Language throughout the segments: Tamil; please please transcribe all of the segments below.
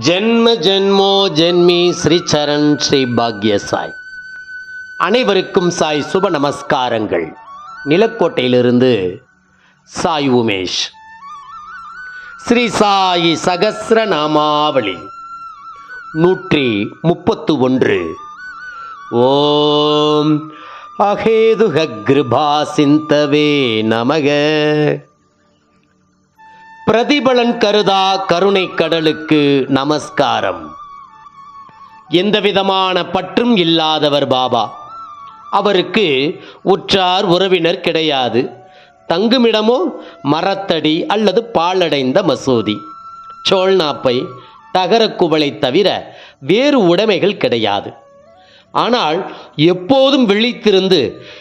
ஜென்ம ஜென்மோ ஜென்மி ஸ்ரீ சரண் ஸ்ரீ பாக்ய சாய். அனைவருக்கும் சாய் சுப நமஸ்காரங்கள். நிலக்கோட்டையிலிருந்து சாய் உமேஷ். ஸ்ரீ சாயி சகசிர நாமாவளி. நூற்றி முப்பத்து ஒன்று. ஓம் அகேதுக கிருபா சிந்தவே நமக. பிரதிபலன் கருதா கருணை கடலுக்கு நமஸ்காரம். எந்தவிதமான பற்றும் இல்லாதவர் பாபா. அவருக்கு உற்றார் உறவினர் கிடையாது. தங்குமிடமோ மரத்தடி அல்லது பாழடைந்த மசூதி. சோழ்நாப்பை தகரக்குவளை தவிர வேறு உடைமைகள் கிடையாது. ஆனால் எப்போதும் விழித்திருந்து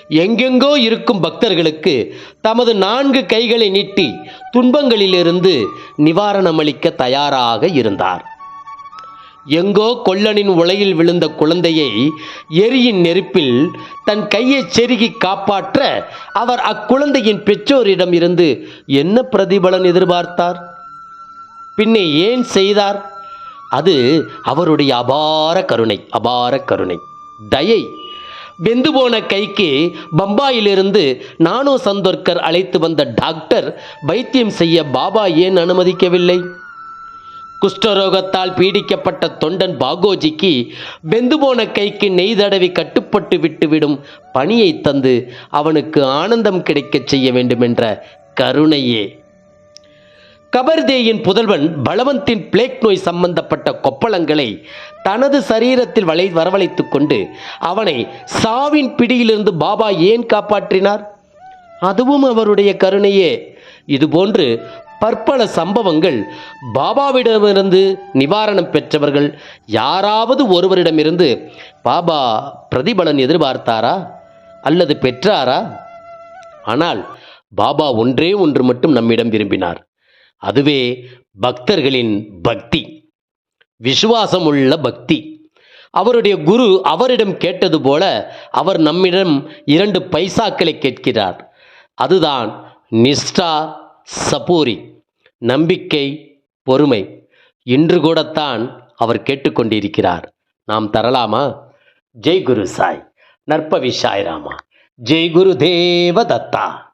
எங்கெங்கோ இருக்கும் பக்தர்களுக்கு தமது நான்கு கைகளை நீட்டி துன்பங்களிலிருந்து நிவாரணமளிக்க தயாராக இருந்தார். எங்கோ கொல்லனின் உலையில் விழுந்த குழந்தையை எரியின் நெருப்பில் தன் கையை செருகி காப்பாற்ற அவர் அக்குழந்தையின் பெற்றோரிடம் இருந்து என்ன பிரதிபலன் எதிர்பார்த்தார்? பின்னே ஏன் செய்தார்? அது அவருடைய அபார கருணை அபார கருணை. தயை. வெந்து போன கைக்கு பம்பாயிலிருந்து நானோ சந்தோர்கர் அழைத்து வந்த டாக்டர் வைத்தியம் செய்ய பாபா ஏன் அனுமதிக்கவில்லை? குஷ்டரோகத்தால் பீடிக்கப்பட்ட தொண்டன் பாகோஜிக்கு வெந்து போன கைக்கு நெய் தடவி கட்டுப்பட்டு விட்டுவிடும் பணியை தந்து அவனுக்கு ஆனந்தம் கிடைக்கச் செய்ய வேண்டுமென்ற கருணையே. கபர்தேயின் புதல்வன் பலவந்தின் பிளேக் நோய் சம்பந்தப்பட்ட கொப்பளங்களை தனது சரீரத்தில் வளை வரவழைத்துக் கொண்டு அவனை சாவின் பிடியிலிருந்து பாபா ஏன் காப்பாற்றினார்? அதுவும் அவருடைய கருணையே. இதுபோன்று பற்பல சம்பவங்கள் பாபாவிடமிருந்து நிவாரணம் பெற்றவர்கள் யாராவது ஒருவரிடமிருந்து பாபா பிரதிபலன் எதிர்பார்த்தாரா? அல்லது பெற்றாரா? ஆனால் பாபா ஒன்றே ஒன்று மட்டும் நம்மிடம் விரும்பினார். அதுவே பக்தர்களின் பக்தி. விசுவாசமுள்ள பக்தி. அவருடைய குரு அவரிடம் கேட்டது போல அவர் நம்மிடம் இரண்டு பைசாக்களை கேட்கிறார். அதுதான் நிஷ்டா சபூரி நம்பிக்கை பொறுமை. இன்று கூடத்தான் அவர் கேட்டுக்கொண்டிருக்கிறார் நாம் தரலாமா? ஜெய் குரு சாய். நற்பவி சாய் ராமா. ஜெய் குரு தேவ தத்தா